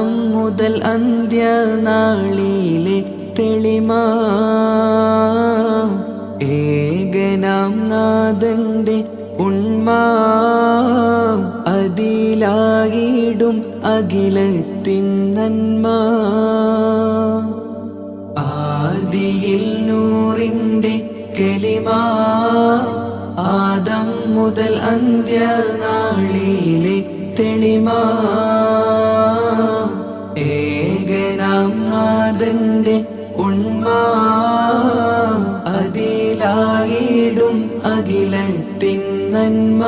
ആദം മുതൽ അന്ത്യനാളിലെ തെളിമ. ഏകനാം നാഥന്റെ ഉണ്മ. അതിലാകിടും അഖിലത്തിൻ നന്മ. ആദിയിൽ നൂറിന്റെ കലിമാ. ആദം മുതൽ അന്ത്യനാളിലെ തെളിമ. നാഥന്റെ ഉണ്മ അതിലായിടും അഖിലത്തിൻ നന്മ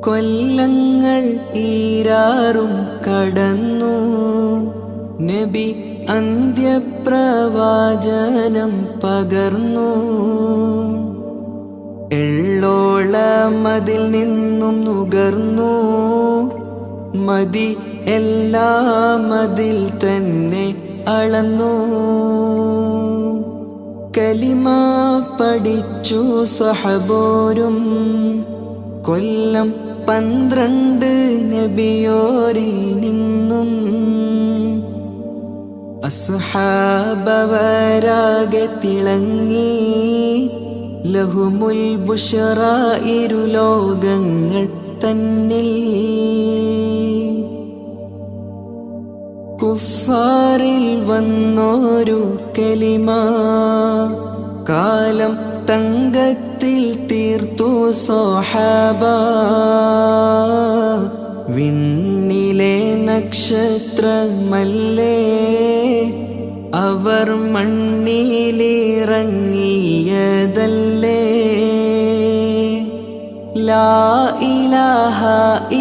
കൊല്ലങ്ങൾ ഈരാറും കടന്നു. നബി അന്ത്യപ്രവാചനം പകർന്നു. എള്ളോളമതിൽ നിന്നും നുകർന്നു. മതി എല്ലാം മതിൽ തന്നെ അളന്നു. കലിമ പഠിച്ചു സഹബോരും കൊല്ലം പന്ത്രണ്ട് നബിയോരിൽ നിന്നും. അസുഹാബവരാകെ തിളങ്ങി ലഹുമുൽ ബുഷറ ഇരുലോകങ്ങൾ തന്നിൽ കുഫാറിൽ വന്നോരു കലിമ. കാലം തങ്കത്തിൽ തീർത്തു സോഹാബ വിണ്ണിലെ നക്ഷത്രമല്ലേ? അവർ മണ്ണിലിറങ്ങിയതല്ലേ? ലാ ഇലാഹ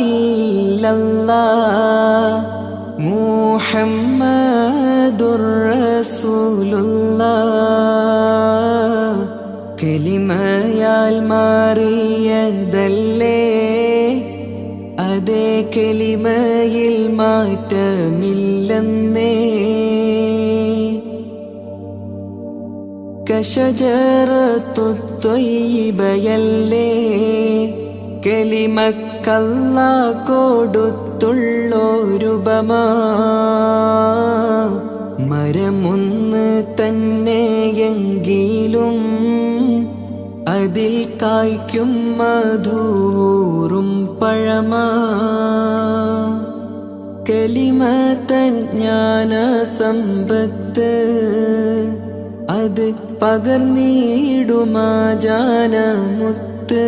ഇല്ലല്ലാ മുഹമ്മദുർ റസൂലുള്ളാ കലിമയാൽ മാറിയതല്ലേ അതേ കലിമയിൽ മാറ്റമില്ലെന്നേ കശജറത്തൊയ്യബയല്ലേ കലിമക്കല്ല കൊടുത്തുള്ളോരുപമാ. മരമൊന്ന് തന്നെയെങ്കിലും അതിൽ കായ്ക്കും മധൂറും പഴമാ. തൻ ജ്ഞാന സമ്പത്ത് അത് പകർന്നിടുമാജാലമുത്ത്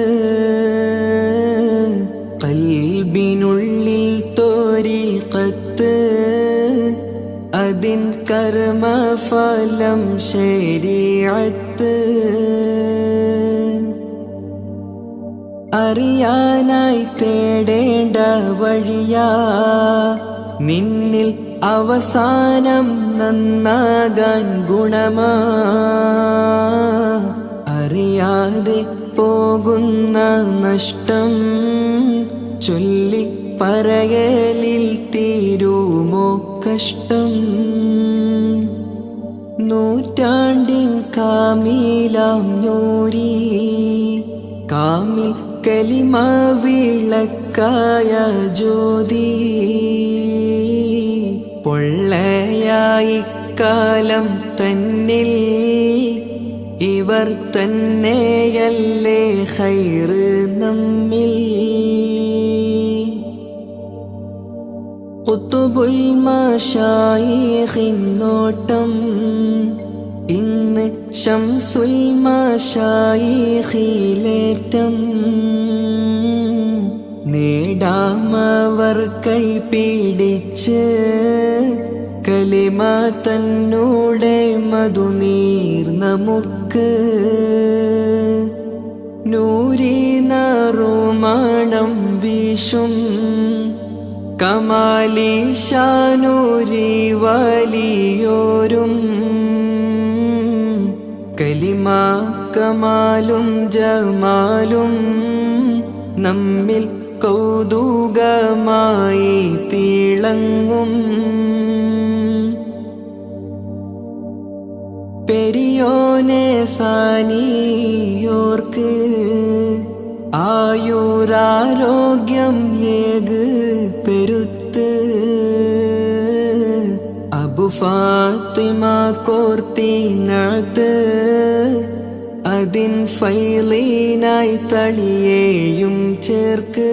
കൽബിനുള്ളിൽ തോരി കത്ത്. അതിൻ കർമ്മഫലം ശരീഅത്ത് അറിയാനായി തേടേണ്ട വഴിയാ നിന്നിൽ അവസാനം നന്നാകാൻ ഗുണമാ. അറിയാതെ പോകുന്ന നഷ്ടം ചൊല്ലി പറയലിൽ തീരുമോ കഷ്ടം? നൂറ്റാണ്ടിൻ കാമിലാം നൂരി കാമിൽ കലിമ വിളക്കായ ജ്യോതി. പൊള്ളയായി കാലം തന്നിൽ ഇവർ തന്നെയല്ലേ ഹൈറ് നമ്മിൽ. കുത്തുബുൽ മാഷായിഹിന്നോട്ടം ഇന്ന് ഷംസുൽ മാഷായിഹിലേറ്റം നേടാമവർ കൈ പിടിച്ച് കലിമ തന്നൂടെ മധുനീർ നമുക്ക്. നൂരി നറുമാണം വീശും കമാലിശാനൂരി വലിയോരും. കലിമ കമാലും ജമാലും നമ്മിൽ കൗതുകമായി തിളങ്ങും. പെരിയോനെ സാനിയോർക്ക് ആയുരാരോഗ്യം ഏക് പെരുത്ത്. അബുഫാത്തിമ കോർത്തി കോർത്തിനകത്ത് അതിൻ ഫൈലീനായി തളിയേയും ചേർക്ക്.